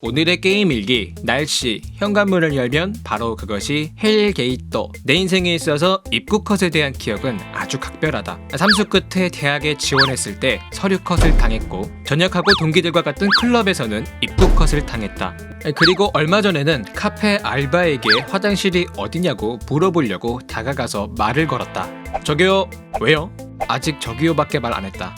오늘의 게임 일기, 날씨, 현관문을 열면 바로 그것이 헬게이터. 내 인생에 있어서 입국 컷에 대한 기억은 아주 각별하다. 삼수 끝에 대학에 지원했을 때 서류 컷을 당했고 전역하고 동기들과 같은 클럽에서는 입국 컷을 당했다. 그리고 얼마 전에는 카페 알바에게 화장실이 어디냐고 물어보려고 다가가서 말을 걸었다. 저기요, 왜요? 아직 저기요밖에 말 안 했다.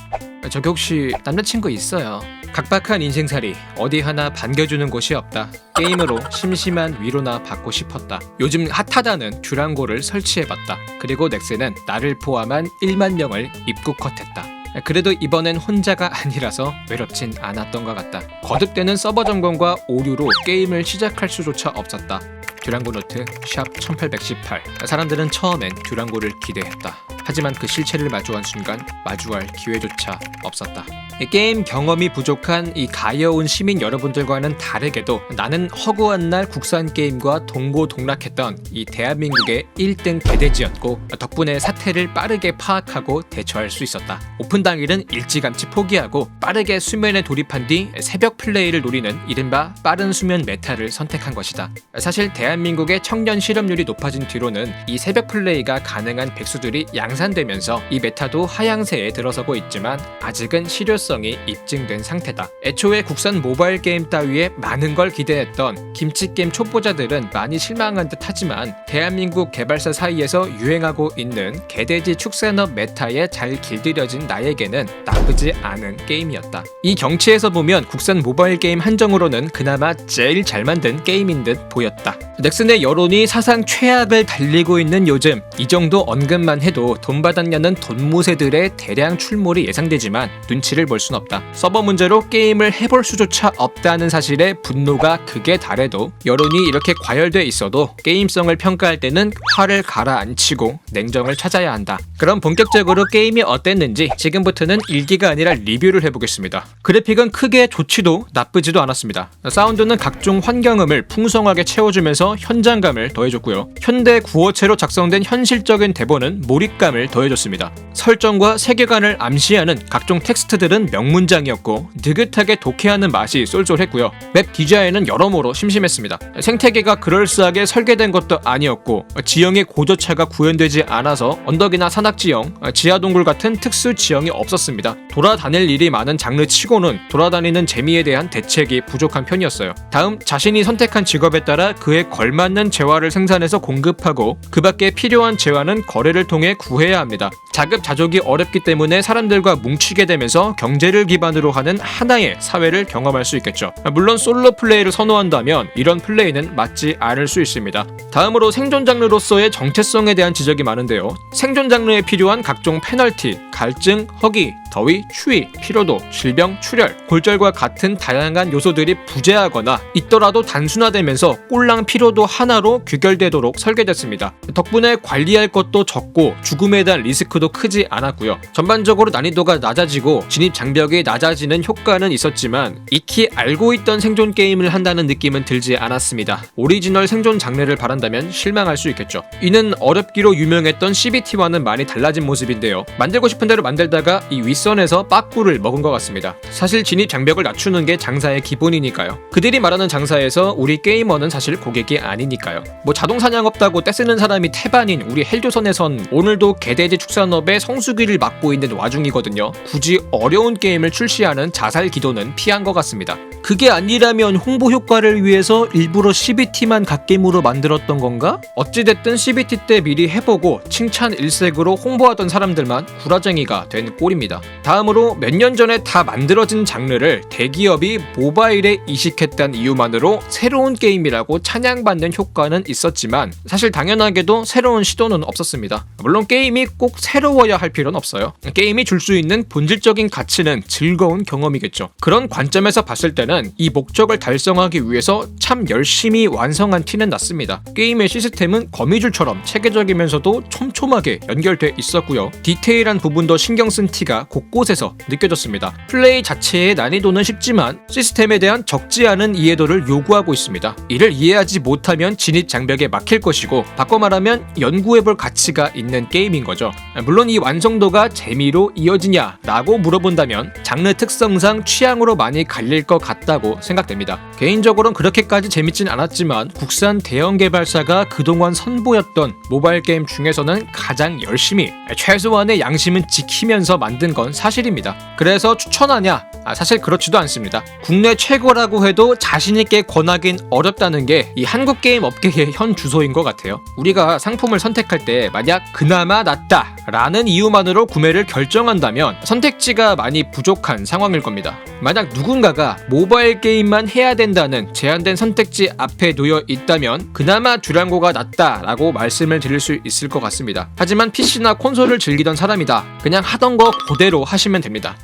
저기 혹시 남자친구 있어요? 각박한 인생살이 어디 하나 반겨주는 곳이 없다. 게임으로 심심한 위로나 받고 싶었다. 요즘 핫하다는 듀랑고를 설치해봤다. 그리고 넥슨은 나를 포함한 1만 명을 입국 컷했다. 그래도 이번엔 혼자가 아니라서 외롭진 않았던 것 같다. 거듭되는 서버 점검과 오류로 게임을 시작할 수조차 없었다. 듀랑고 노트 샵 1818 사람들은 처음엔 듀랑고를 기대했다. 하지만 그 실체를 마주한 순간 마주할 기회조차 없었다. 이 게임 경험이 부족한 이 가여운 시민 여러분들과는 다르게도 나는 허구한 날 국산 게임과 동고동락했던 이 대한민국의 1등 개돼지였고 덕분에 사태를 빠르게 파악하고 대처할 수 있었다. 오픈 당일은 일찌감치 포기하고 빠르게 수면에 돌입한 뒤 새벽 플레이를 노리는 이른바 빠른 수면 메타를 선택한 것이다. 사실 대한민국의 청년 실업률이 높아진 뒤로는 이 새벽 플레이가 가능한 백수들이 양산 되면서 이 메타도 하향세에 들어서고 있지만 아직은 실효성이 입증된 상태다. 애초에 국산 모바일 게임 따위에 많은 걸 기대했던 김치게임 초보자들은 많이 실망한 듯 하지만 대한민국 개발사 사이에서 유행하고 있는 개돼지 축산업 메타에 잘 길들여진 나에게는 나쁘지 않은 게임이었다. 이 경치에서 보면 국산 모바일 게임 한정으로는 그나마 제일 잘 만든 게임인 듯 보였다. 넥슨의 여론이 사상 최악을 달리고 있는 요즘 이 정도 언급만 해도 돈 받았냐는 돈무새들의 대량 출몰이 예상되지만 눈치를 볼 순 없다. 서버 문제로 게임을 해볼 수조차 없다는 사실에 분노가 극에 달해도 여론이 이렇게 과열돼 있어도 게임성을 평가할 때는 화를 가라앉히고 냉정을 찾아야 한다. 그럼 본격적으로 게임이 어땠는지 지금부터는 일기가 아니라 리뷰를 해보겠습니다. 그래픽은 크게 좋지도 나쁘지도 않았습니다. 사운드는 각종 환경음을 풍성하게 채워주면서 현장감을 더해줬고요. 현대 구어체로 작성된 현실적인 대본은 몰입감을 더해줬습니다. 설정과 세계관을 암시하는 각종 텍스트들은 명문장이었고 느긋하게 독해하는 맛이 쏠쏠했고요. 맵 디자인은 여러모로 심심했습니다. 생태계가 그럴싸하게 설계된 것도 아니었고 지형의 고저차가 구현되지 않아서 언덕이나 산악지형, 지하동굴 같은 특수 지형이 없었습니다. 돌아다닐 일이 많은 장르 치고는 돌아다니는 재미에 대한 대책이 부족한 편이었어요. 다음 자신이 선택한 직업에 따라 그에 걸맞는 재화를 생산해서 공급하고 그 밖에 필요한 재화는 거래를 통해 구해야 합니다. 자급자족이 어렵기 때문에 사람들과 뭉치게 되면서 경제를 기반으로 하는 하나의 사회를 경험할 수 있겠죠. 물론 솔로 플레이를 선호한다면 이런 플레이는 맞지 않을 수 있습니다. 다음으로 생존 장르로서의 정체성에 대한 지적이 많은데요. 생존 장르에 필요한 각종 페널티, 갈증, 허기, 더위, 추위, 피로도, 질병, 출혈, 골절과 같은 다양한 요소들이 부재하거나 있더라도 단순화되면서 꼴랑 피로도 하나로 귀결되도록 설계됐습니다. 덕분에 관리할 것도 적고 죽음에 대한 리스크도 크지 않았고요. 전반적으로 난이도가 낮아지고 진입 장벽이 낮아지는 효과는 있었지만 익히 알고 있던 생존 게임을 한다는 느낌은 들지 않았습니다. 오리지널 생존 장르를 바란다면 실망할 수 있겠죠. 이는 어렵기로 유명했던 CBT와는 많이 달라진 모습인데요. 만들고 싶은 대로 만들다가 이 윗선에서 빠꾸를 먹은 것 같습니다. 사실 진입 장벽을 낮추는 게 장사의 기본이니까요. 그들이 말하는 장사에서 우리 게이머는 사실 고객이 아니니까요. 뭐 자동 사냥 없다고 떼쓰는 사람이 태반인 우리 헬조선에선 오늘도 개돼지 축산업의 성수기를 맡고 있는 와중이거든요. 굳이 어려운 게임을 출시하는 자살 기도는 피한 것 같습니다. 그게 아니라면 홍보 효과를 위해서 일부러 CBT만 갓게임으로 만들었던 건가? 어찌됐든 CBT 때 미리 해보고 칭찬 일색으로 홍보하던 사람들만 구라쟁이 가 된 꼴입니다. 다음으로 몇 년 전에 다 만들어진 장르를 대기업이 모바일에 이식했다는 이유만으로 새로운 게임이라고 찬양받는 효과는 있었지만 사실 당연하게도 새로운 시도는 없었습니다. 물론 게임이 꼭 새로워야 할 필요는 없어요. 게임이 줄 수 있는 본질적인 가치는 즐거운 경험이겠죠. 그런 관점에서 봤을 때는 이 목적을 달성하기 위해서 참 열심히 완성한 티는 났습니다. 게임의 시스템은 거미줄처럼 체계적이면서도 촘촘하게 연결돼 있었고요. 디테일한 부분 조금 더 신경 쓴 티가 곳곳에서 느껴졌습니다. 플레이 자체의 난이도는 쉽지만 시스템에 대한 적지 않은 이해도를 요구하고 있습니다. 이를 이해하지 못하면 진입 장벽에 막힐 것이고 바꿔 말하면 연구해볼 가치가 있는 게임인 거죠. 물론 이 완성도가 재미로 이어지냐라고 물어본다면 장르 특성상 취향으로 많이 갈릴 것 같다고 생각됩니다. 개인적으로는 그렇게까지 재밌진 않았지만 국산 대형 개발사가 그동안 선보였던 모바일 게임 중에서는 가장 열심히 최소한의 양심은 지키면서 만든 건 사실입니다. 그래서 추천하냐? 아, 사실 그렇지도 않습니다. 국내 최고라고 해도 자신있게 권하긴 어렵다는 게 이 한국 게임 업계의 현 주소인 것 같아요. 우리가 상품을 선택할 때 만약 그나마 낫다 라는 이유만으로 구매를 결정한다면 선택지가 많이 부족한 상황일 겁니다. 만약 누군가가 모바일 게임만 해야 된다는 제한된 선택지 앞에 놓여 있다면 그나마 듀랑고가 낫다 라고 말씀을 드릴 수 있을 것 같습니다. 하지만 PC나 콘솔을 즐기던 사람이다. 그냥 하던 거 그대로 하시면 됩니다.